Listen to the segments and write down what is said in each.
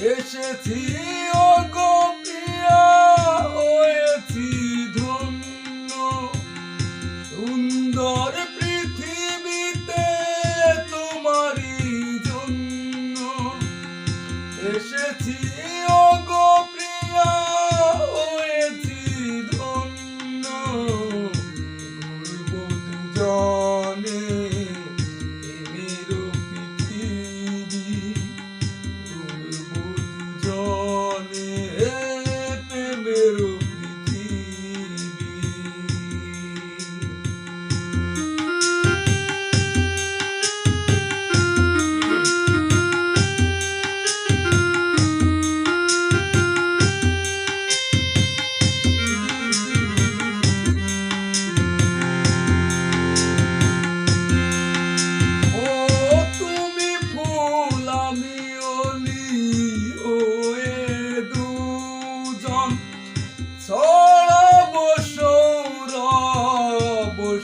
এসেছি ও গোপিয়া হয়েছি ধন্য। সুন্দর পৃথিবীতে তোমারই জন্য। এসেছি ও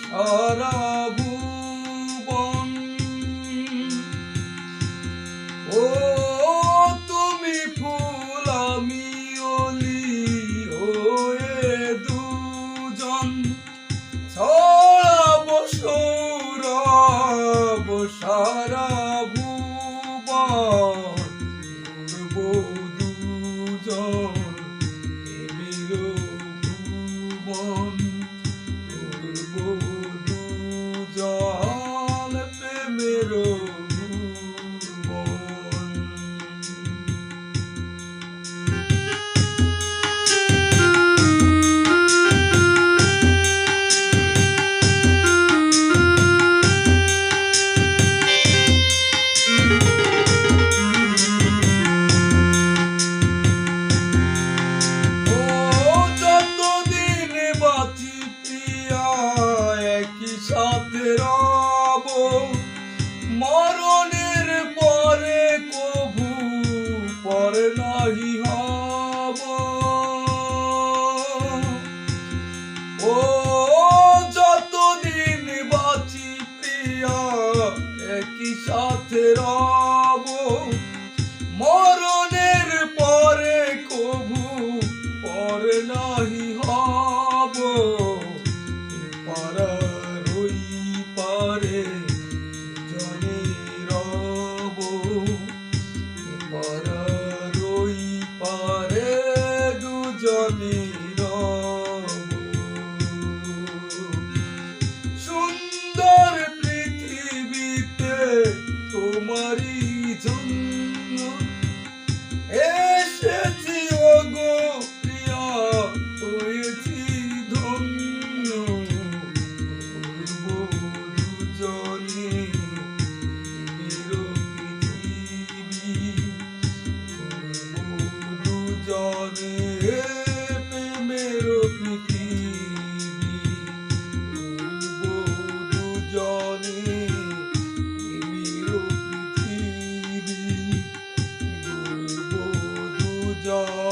সারা ভুবন। ও তুমি ফুল আমি অলি হয়ে দুজন। ছড়াব সৌরব সারা নাহি হব। ও যতদিন বাঁচি প্রিয়া একই সাথে রব জন্য এসেছি ওগো প্রিয় হয়েছি ধন্য। দুজনে দুজনে 주여